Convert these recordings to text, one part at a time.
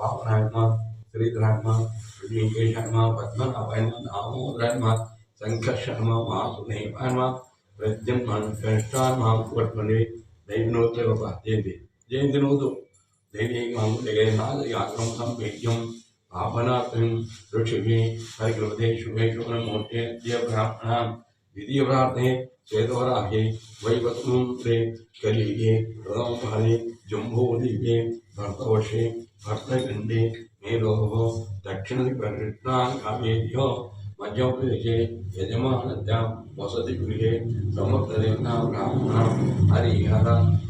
वामनात्मा श्रीधरात्मा ऋषिकेशात्मा पद्मनाभात्मा दामोदरात्मा शङ्खशर्मा वासुदेवात्मा प्रद्युम्न कष्टात्मा वर्तमने दैवनोत्तव पातेति जयन्तिनोतु दैवीमां जगेनादयाक्रं सम्पेद्यं पापनात्रिं ऋषिः हरिकृते शुभेषु नमोटे द्वितीयब्राह्मणां द्वितीयप्रार्थने श्वेतवराहे, वैवत्मन्त्रे कलिये प्रथमफले जम्बोदीपे भर्तवर्षे भर्तखंडे मेलो दक्षिण लोभ मध्य प्रदेश यजमानद्यां वसतिगृहे समर्थदेवता ब्राह्मणां हरिहर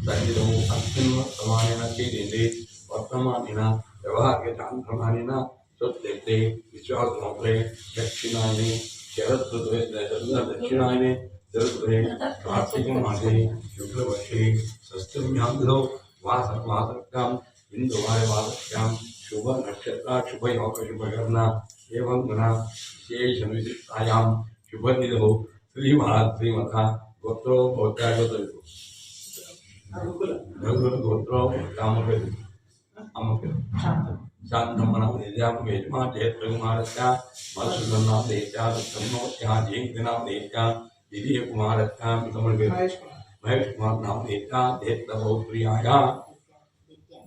सञ्जितौ अस्मिन्वर्तमानेन चेदेते वर्तमानेन व्यवहार्यतान्त्रमानेन स्वत्यर्थे विश्वासमन्त्रे दक्षिणायने शरद्वृतवे दक्षिणायने शरद्वृते कार्तिकमासे शुक्लवर्षे षष्ठम्यान्धौ बिंदुवाय वादश्याम शुभ नक्षत्र शुभ योग शुभ करना एवं गुना विशेष अनुशिष्टायाम शुभ निधो श्री महाराज श्रीमता गोत्रो भौत्यागत गोत्रो कामकृत अमकृत शान्तमनः देत्यामुपेत्मा चेत्रकुमारस्य मधुसूदनां देत्या प्रियाया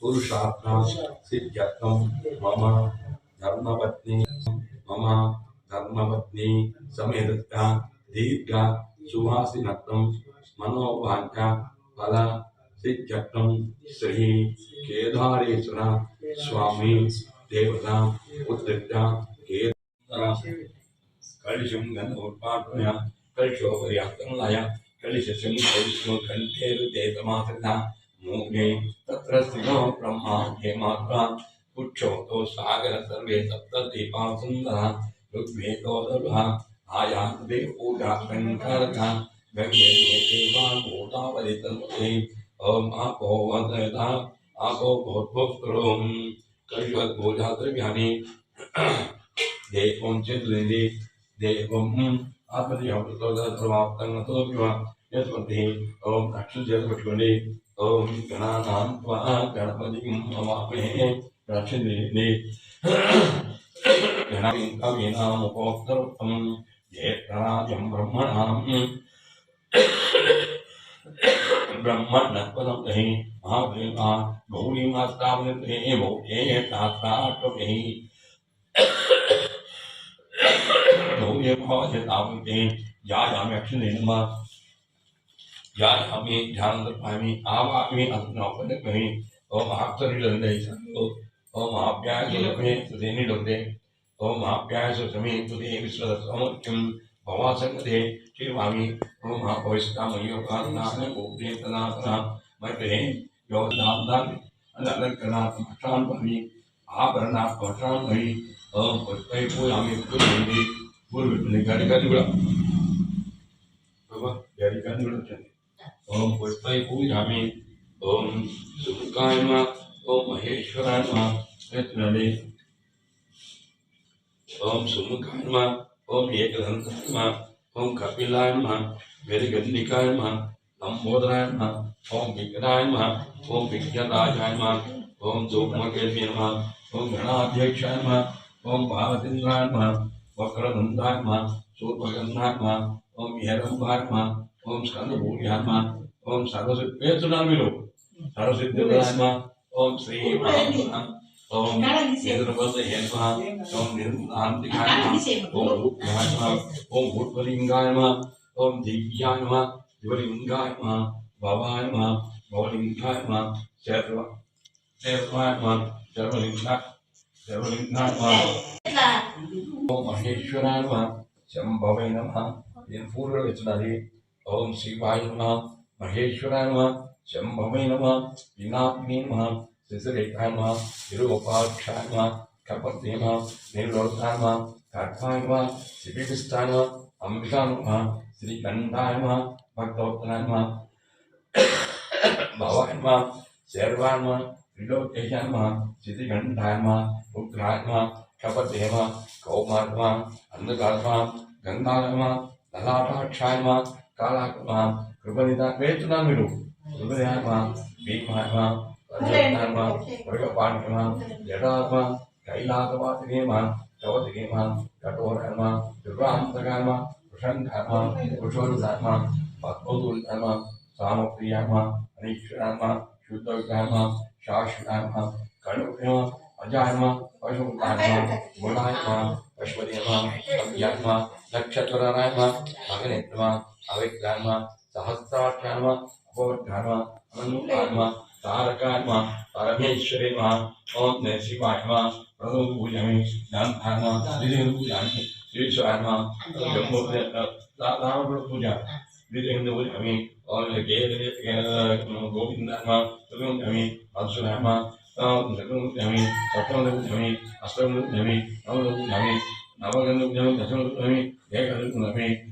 पुरुषार्थं सिद्ध्यर्थं मम धर्मपत्नी मम धर्मपत्नी समेदत्ता दीर्घ सुवासिनत्वं मनोवाञ्छा फल सिद्ध्यर्थं श्री केदारेश्वर स्वामी देवता उद्रिता केदार। कलशं गन्धोत्पाद्य कलशोपर्याप्तं लय कलशं कलशो घण्टेरुते समासृता मोघ्ने तत्रसिनो ब्रह्मा हेमात्मा पुच्छोतो सागर सर्वे सप्तद्वीपा सुन्दरा ऋग्वेदो सर्वः आयान्ते पूजा शङ्करः गङ्गे देवा गोदावरी तन्मते ॐ आपो वदयता आपो भोर्भुः करोम् कविवद्भोजाद्रव्याणि देवं चिद्लिनि देवम् आत्मनि अमृतो समाप्तं नतो विवा यस्मद्धिः ॐ अक्षुजयपटुनि ओम गणानां त्वा गणपतिं ममापे रक्षदेने गणपतिं कवीनामुपोक्तरुक्तं जेत्रराजं ब्रह्मणां। ब्रह्मणपदं दहि महादेवा गौरीमास्तावनते भौते शास्त्राटवे गौरी जायाम्यक्षिणे नमः। ಯಾರು ಅಮಿ ಧ್ಯಾನದ ಪಾಮಿ ಆವ ಅಮಿ ಅಂತ ನಾವು ಪದಕಮಿ ಓಂ ಆಪ್ತರಿಡಂದೆ ಸಂತು ಓಂ ಆಪ್ಯಾಯ ಲಭೆ ತುದೇನಿಡಂದೆ ಓಂ ಆಪ್ಯಾಯ ಸುತಮಿ ತುದೇ ವಿಶ್ವದ ಸಮರ್ಥ್ಯಂ ಭವಾಸಂಗದೆ ಶ್ರೀವಾಮಿ ಓಂ ಮಹಾಪವಿಷ್ಟಾಮಯ್ಯೋ ಕಾರಣಾನ ಗೋಪ್ರೇತನಾಥನ ಮತ್ತೆ ಯೋಗನಾಥಾನಿ ಅನಲಂಕನಾಥ ಮಠಾನ್ ಭಾವಿ ಆಭರಣಾಥ ಮಠಾನ್ ಭವಿ ಓಂ ಪುಷ್ಪೈ ಪೂಜಾಮಿ ಪೂಜೆ ಪೂರ್ವ ಗಡಿ ಗಡಿಗಳು ಭಗವ ಗಡಿ ಗಡಿಗಳು ओम पुष्पै पूजामि ओम सुमुखाय मा ओम महेश्वराय मा रत्नले ओम सुमुखाय मा ओम एकदंताय मा ओम कपिलाय मा मेरुगंडिकाय मा लंबोदराय मा ओम विघ्नाय मा ओम विघ्नराजाय मा ओम जोगमकेन्द्रिय मा ओम गणाध्यक्षाय मा ओम भारतेन्द्राय मा वक्रदंताय मा सूर्पगंधाय मा ओम हेरंबाय मा ओम सर्वभूयात्मा ओम सर्वसिद्ध चुनाविलो सर्वसिद्धोदात्मा ओम श्री महात्मा ओम निद्रपद हेत्मा ओम निर्मुदान्तिकात्मा ओम रूपयात्मा ओम भूतलिंगात्मा ओम दिव्यात्मा दिवलिंगात्मा भवात्मा भवलिंगात्मा सर्व सर्वात्मा सर्वलिंगा सर्वलिंगात्मा ओम महेश्वरात्मा शंभवे नमः इन पूर्व विचनादि ओम शिवाय नम, महेश्वराय नम, शंभवे नम, पिनाकिनी नम शिशिरेखाय नम तिरुपाक्षाय नम कपते नम निर्लोकाय नम कर्पाय नम शिपिष्टाय नम अंबिका नम श्रीकंठाय नम भक्तोत्तराय नम, भवाय नम, शर्वाय नम, त्रिलोकेशाय नम चितिघंटाय नम उग्राय नम कपते नम कौमार नम अंधकार नम गंगा नम ललाटाक्षाय नम कालात्मा कृपनिता वेतुनामिरु कृपनितात्मा भीमात्मा परमात्मा भगवात्मा जटात्मा, कैलासवासिनेमा कवतिनेमा कठोरर्मा दुर्वांतकर्मा वृषंधर्मा पुरुषोरुधात्मा पद्मोदुलधर्मा सामप्रियात्मा अनीक्षरात्मा शुद्धविघ्नात्मा शाश्वतात्मा कणुभ्यमा अजात्मा पशुकात्मा गुणात्मा पशुपतिमा नक्षत्र नक्षत्ररात्मा अग्नित्मा अविघ्नान्म सहस्राक्षान्म अपोध्यान्म अनन्यान्म तारकान्म परमेश्वरे मा ओम नरसिंहाय मा प्रभु पूजामि नाथान्म दिदिन पूजामि श्रीश्वरान्म जम्मू राम पूजा दिदिन पूजामि और गोविंदान्म पूजामि अक्षरान्म पूजामि पूजामि अष्टम पूजामि नवम पूजामि नवगंध पूजामि दशम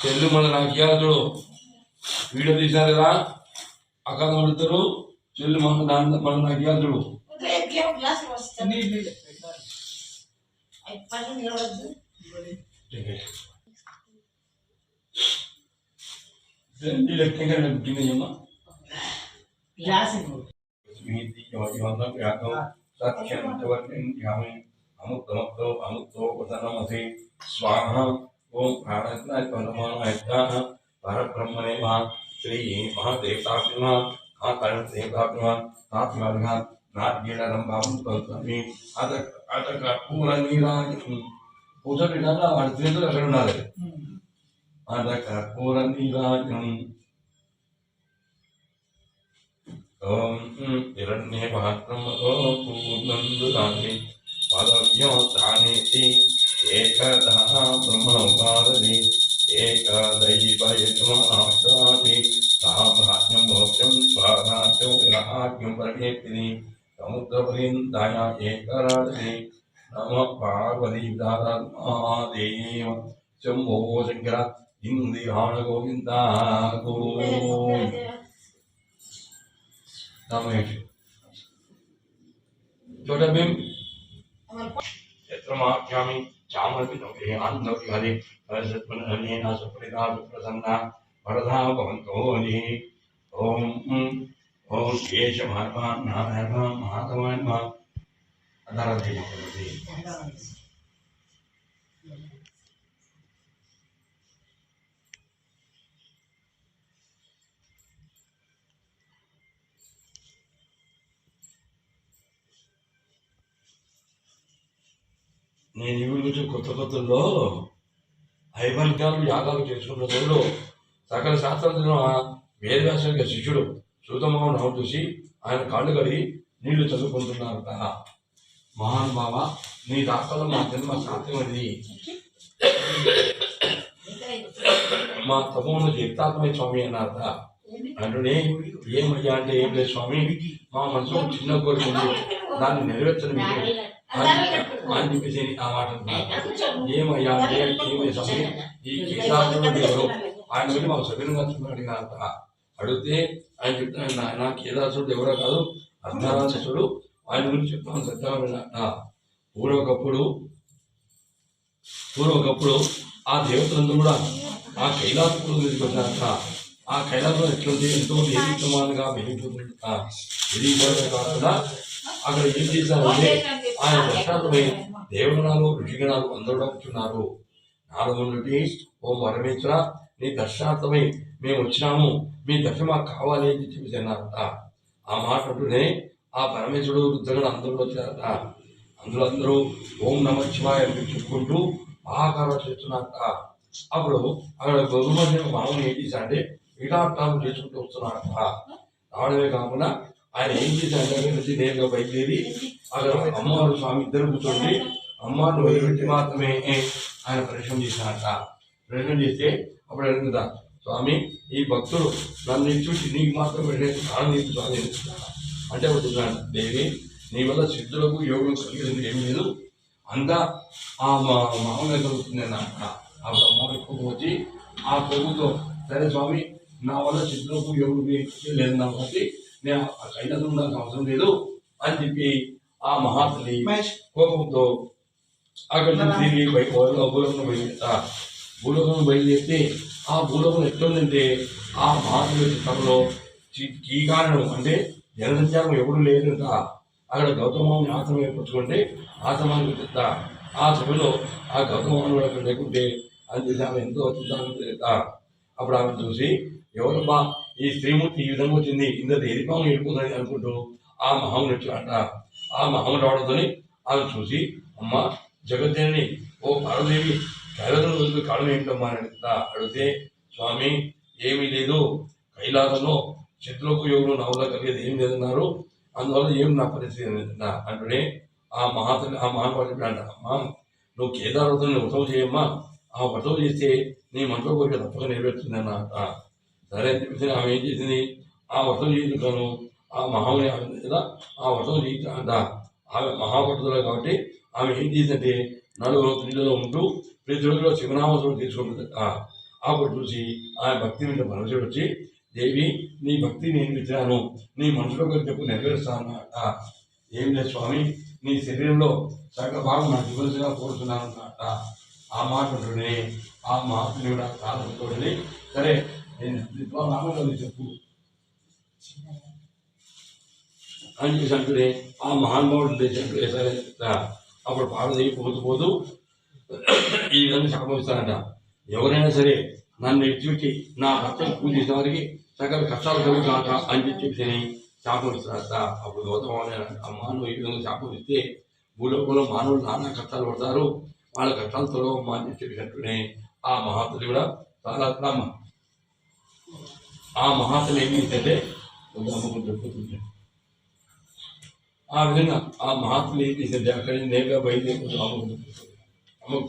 చెల్లు మన నాకు ఇవ్వాలి చూడు. వీడియో తీశారు కదా? అక్కడ పడతారు చెల్లు మన దాంట్లో మన నాకు ఇవ్వాలి చూడు. ठीक है। इलेक्ट्रिकल लगी नहीं हूँ ग्लास मेहंदी जवाजी वाला क्या कहूँ सक्षम तवर्तिन ध्यामे अमुक तमक्तो अमुक तो वसनम असे स्वाहा ओम प्राणस्ना परमान ऐसा पर ब्रह्म ने महा श्री महादेवता नमः हाँ करण देवता नमः साथ मार्ग नाथ गिरणरंभावं कल्पमी अत अत पूर्ण नीराज పెట్టాలా వాడి చేతులు అక్కడ ఉండాలి. అత కర్పూర నీరాజం ఓం హిరణ్య పాత్రం ఓం పూర్ణం దురాని పదవ్యో తానేతి ఏకదా బ్రహ్మోపాదది ఏకదైవయజమాచాది సామ్రాజ్యం మోక్షం స్వరాజ్యం విరాజ్యం పరిణేతిని. సముద్రపరిందాయ ఏకరాజి. नमः पार्वतीदातात्मादेव शम्भो शङ्कर हिन्दिहाणगोविन्दा छोटा भीम। यत्र माख्यामि चामर्पितव्ये आन्तव्यहरे सत्पनहरेण सुप्रिता सुप्रसन्ना वरदा भवन्तो हरिः ॐ ॐ केशमार्वान् महाधवान् महा నేను ఈ గురించి కొత్త కొత్తలో ఐవర్గాలు యాగాలు చేసుకున్న రోజులు సకల శాస్త్రజ్ఞ వేదవ్యాసంగా శిష్యుడు సూతమోహన్ చూసి ఆయన కాళ్ళు కడిగి నీళ్ళు చదువుకుంటున్నారట. మహానుభావ నీ రాష్ట్రంలో మా జన్మ సాధ్యమైంది మా తమ్ముడు జీవితాత్మయ స్వామి అన్నారట. అంటే ఏమయ్యా అంటే ఏం లేదు స్వామి మా మనసులో చిన్న కోరిక ఉంది. దాన్ని నెరవేర్చడం అని చెప్పేసి ఆ మాట ఏమయ్యా అంటే ఏమి స్వామి ఈ కేదారుడు ఎవరు? ఆయన వెళ్ళి మాకు సభ్యులు అడిగినారట. అడిగితే ఆయన చెప్తున్నాడు నాయన కేదాసుడు ఎవరో కాదు అర్ధరాక్షసుడు ఆయన గురించి చెప్తాను. సత్యనారాయణ పూర్వకప్పుడు పూర్వకప్పుడు ఆ దేవతలందరూ కూడా ఆ కైలాసపురం దగ్గరికి ఆ కైలాసం ఎట్లుంది? ఎంతో దేవితమానంగా వెలిగిపోతుంది కాకుండా అక్కడ ఏం చేశారంటే ఆయన దర్శనార్థమై దేవగణాలు ఋషిగణాలు అందరూ కూర్చున్నారు. నాలుగు నుండి ఓ పరమేశ్వర నీ దర్శనార్థమై మేము వచ్చినాము మీ దర్శనం మాకు కావాలి అని చెప్పి అన్నారట. ఆ మాట అంటూనే ఆ పరమేశ్వరుడు రుద్రగణ అందరూ వచ్చారట అందులో అందరూ ఓం నమ శివాయ అని చెప్పుకుంటూ ఆకారం చేస్తున్నారట అప్పుడు అక్కడ గౌరవ మామూలు ఏం చేశారంటే విరాటాలు చేసుకుంటూ వస్తున్నారట రావడమే కాకుండా ఆయన ఏం చేశారంటే నుంచి నేరుగా బయలుదేరి అక్కడ అమ్మవారు స్వామి ఇద్దరు కూర్చోండి అమ్మవారిని వదిలిపెట్టి మాత్రమే ఆయన ప్రవేశం చేశారట. ప్రవేశం చేస్తే అప్పుడు అడుగుతా స్వామి ఈ భక్తుడు నన్ను చూసి నీకు మాత్రం వెళ్ళేది కారణం నీకు స్వామి? అంటే అవుతున్నాడు దేవి నీ వల్ల సిద్ధులకు యోగం కలిగేది. ఏం లేదు. అంతా ఆ మామూలుగా కలుగుతుంది అన్నమాట ఆ కొవ్వు వచ్చి ఆ కొవ్వుతో సరే స్వామి నా వల్ల సిద్ధులకు యోగం లేదు కాబట్టి నేను ఆ కైలాసం ఉండాల్సిన అవసరం లేదు అని చెప్పి ఆ మహాతల్లి కోపంతో అక్కడ తిరిగి భూలోకం బయలుదేరుతా. భూలోకం బయలుదేరితే ఆ భూలోకం ఎట్లుందంటే ఆ మహాత్ముల చిత్రంలో ఈ కారణం అంటే జనసంచారం ఎవరు లేదంట అక్కడ గౌతమాన్ని ఆశ్రమం ఏర్పరచుకుంటే ఆశ్రమానికి చెప్త ఆ సభలో ఆ గౌతమాన్ని కూడా అక్కడ లేకుంటే అది ఆమె ఎంతో చిత్తాన్ని అప్పుడు ఆమె చూసి ఎవరబ్బా ఈ స్త్రీమూర్తి ఈ విధంగా వచ్చింది. ఇంత ఎరిపాము వెళ్ళిపోతుంది అనుకుంటూ ఆ మహాముని వచ్చాట ఆ మహాముని రావడంతోని ఆమె చూసి అమ్మ జగజ్జనని ఓ పార్వదేవి కైలాసం చూసి కాలం ఏంటమ్మా అని అడిగితే స్వామి ఏమీ లేదు. కైలాసంలో చిత్రకు యోగులు నా వల్ల కలిగేది ఏం లేదన్నారు. అందువల్ల ఏం నా పరిస్థితి అన్నా అంటూనే ఆ మహాతల్లి ఆ మహానుభావుడు చెప్పాడు అమ్మా నువ్వు కేదారవతం వ్రతం చేయమ్మా. ఆ వ్రతం చేస్తే నీ మనలో కోరిక తప్పక నెరవేరుతుంది అన్నట సరే అని చెప్పేసి ఆమె ఏం చేసింది? ఆ వ్రతం చేయించుకోను ఆ మహాముని ఆమె కదా ఆ వ్రతం చేయించాలంట ఆమె మహాపట్టుదల కాబట్టి ఆమె ఏం చేసిందంటే నలుగురు స్త్రీలలో ఉంటూ ప్రతి రోజులో శివనామస్వరం తీసుకుంటుంది. అప్పుడు చూసి ఆమె భక్తి మీద మనసు వచ్చి దేవి నీ భక్తి నేను ఇచ్చాను నీ మనసులో కూడా చెప్పు నెరవేరుస్తాను ఏం లేదు స్వామి నీ శరీరంలో సగ భాగం నాకు ఇవ్వాల్సిగా కోరుతున్నాను అన్నమాట ఆ మాట ఆ మాటని కూడా కాలంతోడని సరే నేను రామగారు చెప్పు. అని చేసి ఆ మహానుభావుడు లేచినట్టు సరే అప్పుడు పార్వతి పోతూ పోతూ ఈ విధంగా సంభవిస్తానట ఎవరైనా సరే నన్ను ఎత్తిపెట్టి నా భక్తులు పూజించిన వారికి సకల కష్టాలు కలుగుతాక అని చెప్పి శాపం ఇస్తారట అప్పుడు గౌతమ అమ్మ నువ్వు ఈ విధంగా శాపం ఇస్తే భూలోకంలో మానవులు నానా కష్టాలు పడతారు వాళ్ళ కష్టాలు తొలగమ్మా అని చెప్పినట్టునే ఆ మహాత్ముడు కూడా చాలా రామ ఆ మహాత్ములు ఏమి ఇస్తే చెప్పుతుంది ఆ విధంగా ఆ మహాత్ములు ఏం చేసింది అక్కడి నుంచి నేరుగా బయలుదేరి అమ్ముకుంటుంది అమ్మకు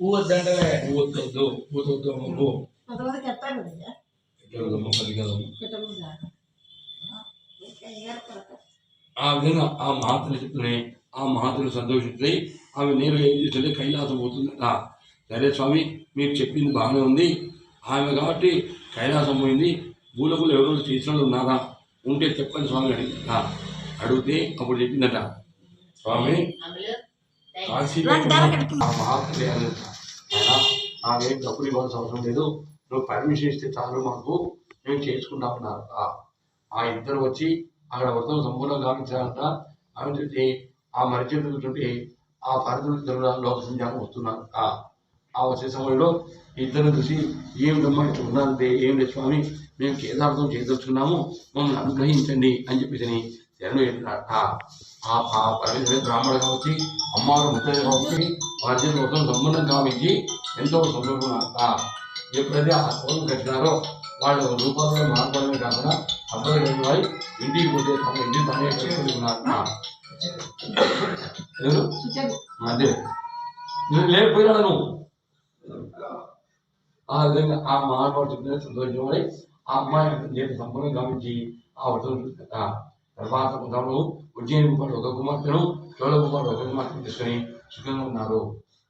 పువ్వు వద్దంటే పూవద్దు పూతొద్దు అమ్మకు కదమ్మ. ఆ విధంగా ఆ మహాత్ములు చెప్తున్నాయి ఆ మహాత్ములు సంతోషించి ఆమె నేరుగా ఏం చేస్తుంటే కైలాసం పోతుందట సరే స్వామి మీరు చెప్పింది బాగానే ఉంది. ఆమె కాబట్టి కైలాసం పోయింది. భూలకులు ఎవరు చేసిన ఉన్నారా? ఉంటే చెప్పండి స్వామి అడిగిందట అడిగితే అప్పుడు చెప్పిందట. స్వామి కాశీలో ఉన్న ఆ మహాత్ములు ఏమన్నారట, ఆయన నాకేం డబ్బులు ఇవ్వాల్సిన అవసరం లేదు. నువ్వు పర్మిషన్ ఇస్తే చాలు మాకు. మేము చేసుకుంటామన్నారు ఆ ఇద్దరు వచ్చి అక్కడ వ్రతం సంపూర్ణంగా గావించాలంట ఆమె చూసి ఆ మరిచేతులు ఆ పరిధులు ఇద్దరు లోక సంచారం వస్తున్నారు. ఆ వచ్చే సమయంలో ఇద్దరు చూసి ఏమిటమ్మా ఇట్లా ఉన్నారంటే ఏం లేదు స్వామి మేము కేదార్థం చేయదలుచుకున్నాము మమ్మల్ని అనుగ్రహించండి అని చెప్పేసి శరణు చెప్పినారట ఆ ఆ పరమేశ్వరి బ్రాహ్మణ కావచ్చు అమ్మవారు ముత్తయ్య కావచ్చు వారి చేతి మొత్తం సంబంధం కావించి ఎంతో సంతోషం ఎప్పుడైతే ఆ కోరిక కట్టినారో వాళ్ళు రూపాల్లో మాట్లాడమే కాకుండా అబ్బాయి లేని వారి ఇంటికి పోతే తమ ఇంటి తానే కట్టుకుని ఉన్నారు అదే. నేను లేకపోయినా నువ్వు ఆ విధంగా ఆ మహానుభావుడు సంతోషమై ఆ అమ్మాయి నేను సంపూర్ణం గమనించి ఆ వృతం తర్వాత కొంతమంది ఉజ్జయిని కుమారుడు ఒక కుమార్తెను చోళ కుమారుడు ఒక కుమార్తెను తీసుకొని సుఖంగా ఉన్నారు.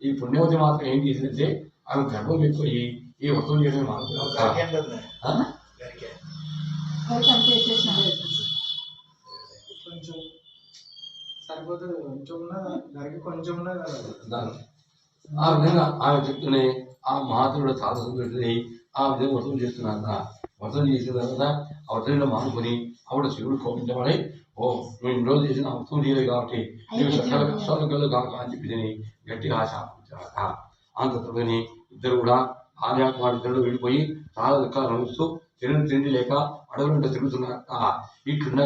ఈ పుణ్యవతి మాత్రం ఏం చేసిందంటే ఆమె గర్భం ఎక్కువయి ఈ వృతం చేయడం. కొంచెం సరిపోతుంది కొంచెం కొంచెం ఆ విధంగా ఆమె చెప్తూనే ఆ మహాత్ముడు చాలా సంతోషి ఆ విధంగా వ్రతం చేస్తున్నారట వ్రతం చేసిన తర్వాత ఆ వ్రతంలో మానుకొని ఆవిడ శివుడు కోపించబడి ఓ నువ్వు ఇన్ని రోజులు చేసిన వ్రతం చేయలేదు కాబట్టి నీవు సకల కష్టాలు కలు కాక అని చెప్పి గట్టిగా శాపించారట అంత తప్పని ఇద్దరు కూడా ఆర్యాకుమారి ఇద్దరు వెళ్ళిపోయి చాలా దుఃఖాలు అనుభవిస్తూ తినని తిండి లేక అడవులంటే తిరుగుతున్నారట ఇట్లున్న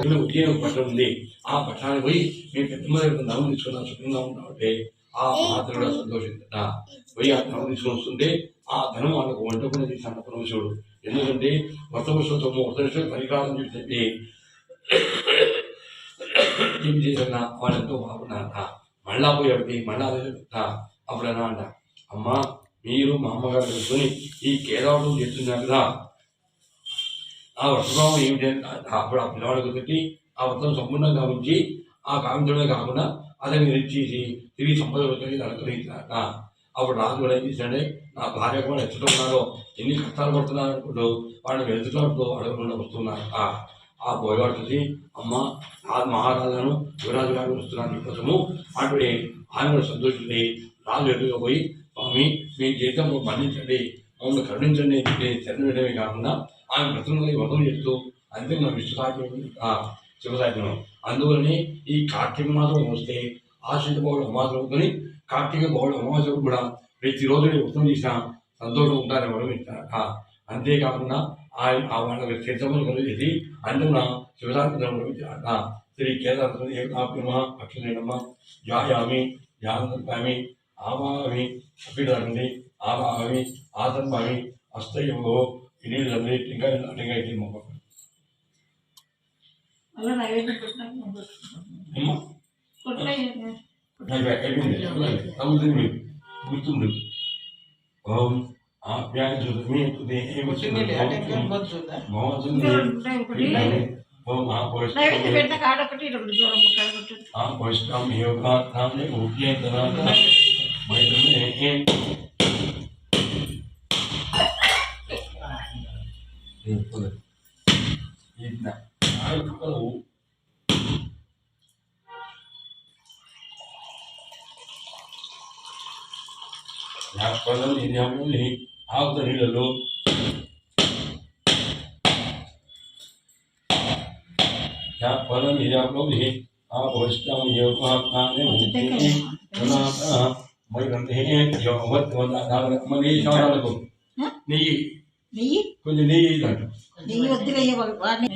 ఒక పట్టణం ఉంది. ఆ పట్టణానికి పోయి మీ పెద్దమ్మ దగ్గర నవ్వు తీసుకున్నా సుఖంగా ఉంటామంటే ఆ మాత్రం కూడా సంతోషించట పోయి ఆ ధనం తీసుకొని వస్తుంటే ఆ ధనం వాళ్ళకు వంటకుని తీసిన పరమశివుడు ఎందుకంటే వ్రతపుష్పము వ్రతపుష్ప పరికారం చెప్పి ఏం చేసిన వాళ్ళంతో బాగున్నారట మళ్ళా పోయి అడిగి మళ్ళా అదే అప్పుడన్నా అంట అమ్మా మీరు మా అమ్మగారు తెలుసుకుని ఈ కేదావడం చేస్తున్నారు కదా. ఆ వ్రతభావం ఏమిటంటే అప్పుడు ఆ పిల్లవాడికి పెట్టి ఆ వ్రతం సంపూర్ణంగా ఉంచి ఆ కామితుడే కాకుండా అతని ఇచ్చేసి తిరిగి సంపద వచ్చి అనుగ్రహించాక అప్పుడు రాజు కూడా ఏం చేశాడే నా భార్య కూడా ఎచ్చట ఎన్ని కష్టాలు పడుతున్నారు అనుకుంటూ వాళ్ళని వెతుకులాడుతూ అడగకుండా వస్తున్నారు ఆ పోయేవాడు చూసి అమ్మ ఆ మహారాజాను యువరాజు గారు వస్తున్నాను కోసము అటువంటి ఆయన కూడా సంతోషించి రాజు ఎదురుగా పోయి స్వామి మీ జీవితంలో మన్నించండి మమ్మల్ని కరుణించండి అని చెప్పి వేయడమే కాకుండా ఆమె ప్రతినిధి వదం చేస్తూ అంతే నా విశ్వసాధ్యం శివసాధ్యం అందువల్లనే ఈ కార్తీక మాసం వస్తే ఆశ్రిత గౌడ అమాసం అవుతుంది కార్తీక గౌడ అమాసం కూడా ప్రతిరోజు వృతం చేసిన సంతోషం ఉంటారని వరం ఇచ్చారట అంతేకాకుండా ఆయన ఆ వాళ్ళకి తీర్థములు కలిగేసి అందున శివసాధ్యం వరమించారట శ్రీ కేదార ఏకాప్యమ అక్షరేణమ్మ జాయామి జానమి ఆవామి అపిడండి ఆవామి ఆసన్మామి అస్తయో ఇనీళ్ళండి ఇంకా ఇంకా ఇది మొక్క మళ్ళీ నైవేద్యం పెట్టినాక మనం పెట్టుకుంటాం. అమ్మ కొట్టే అవుతుంది గుర్తుంది ఓం ఆప్యాయ సుధమే తుదే వచ్చింది అంటే ఇంకా ఇబ్బంది చూద్దా ఇంకా ఉంటాయి ఒకటి ఓం ఆ నైవేద్యం పెట్టిన కాడ ఒకటి రెండు దూరం ముక్కలు కొట్టు ఆ వైష్ణవం యోగా આવતો નીલો ત્યાં પરમ હિરા પ્રભુ આ ભોષ્ટામ યોગ આત્માને મુક્તિ પ્રણામ వ్యాపారం నిర్యామని ఆ వైష్ణవం యోగా నామే ఉద్యేతనాథ మైత్రమే మనీషాలకు నెయ్యి నెయ్యి కొంచెం నెయ్యి ఇదంట నెయ్యి వద్దులే వాడిని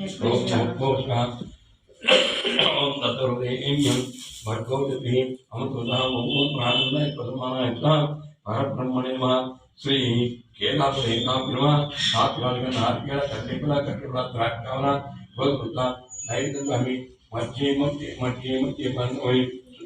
ఓం తత్వరుదేయం భర్గోజీ అమృతా ఓం ప్రాణాయ పరమాయ పరబ్రహ్మణే నమః శ్రీ కేదాపరే నామ సాత్వాలిక నారికేళ కట్టికుల కట్టికుల ద్రాక్షావన భగవత నైవేద్యమి మధ్య మధ్య మధ్య మధ్య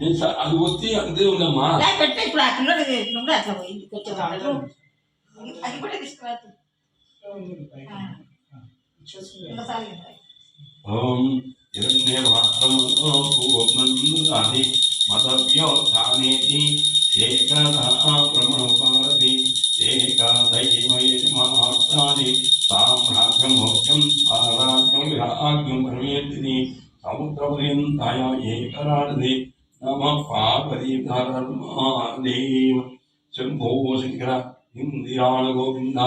నేను అది వస్తే అంతే ఉందమ్మా పెట్టే ఇప్పుడు పిల్లలు నుండి అట్లా పోయింది కొంచెం అది కూడా తీసుకురాదు ఉంది పైన. వచ్చేస్తుంది. ఒకసారి ఓం హిరణ్యవాసమోపనందాది మదవ్యో ధానేతి ఏకదా ప్రమణోపారతి ఏకాదైమయతి మహాత్తాని సామ్రాజ్యం మోక్షం సారాజ్యం విరాజ్యం పరమేతిని సముద్రపర్యంతాయ ఏకరాడది నమ పార్వతీ ధర్మాదేవ శంభో శంకర ఇందిరాణ గోవింద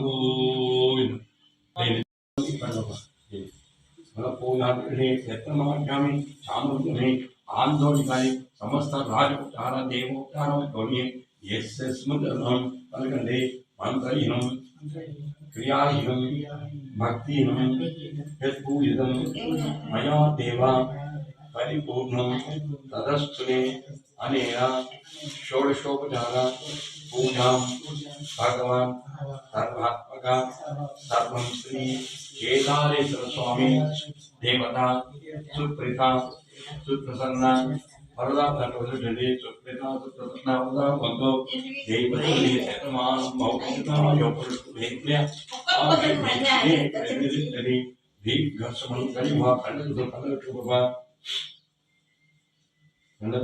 గోవింద. పూజాగ్రహే చాంద్రుని చాముండమే ఆందోళికాయ సమస్త రాజోపచార దేవోపచారం కౌన్యే యస్య స్మృతం పలకండి మంత్రహీనం క్రియాహీనం भक्ति यत्पूजितं मया देव परिपूर्णं तदस्तुने अनेन षोडशोपचारा पूजां भगवान् सर्वात्मका सर्वं श्री केदारेश्वर देवता, सुप्रीता, सुप्रसन्ना వరదా దండవదండి సుప్రీత సుప్రసన్న వరదా వందో దేవతే శతమానం మౌఖికాయ పురుషుభేత్య ఆశీర్వదించండి దీర్ఘశ్రమం కానీ మా కళ్ళతో కళ్ళ పెట్టుకో బాబా కళ్ళ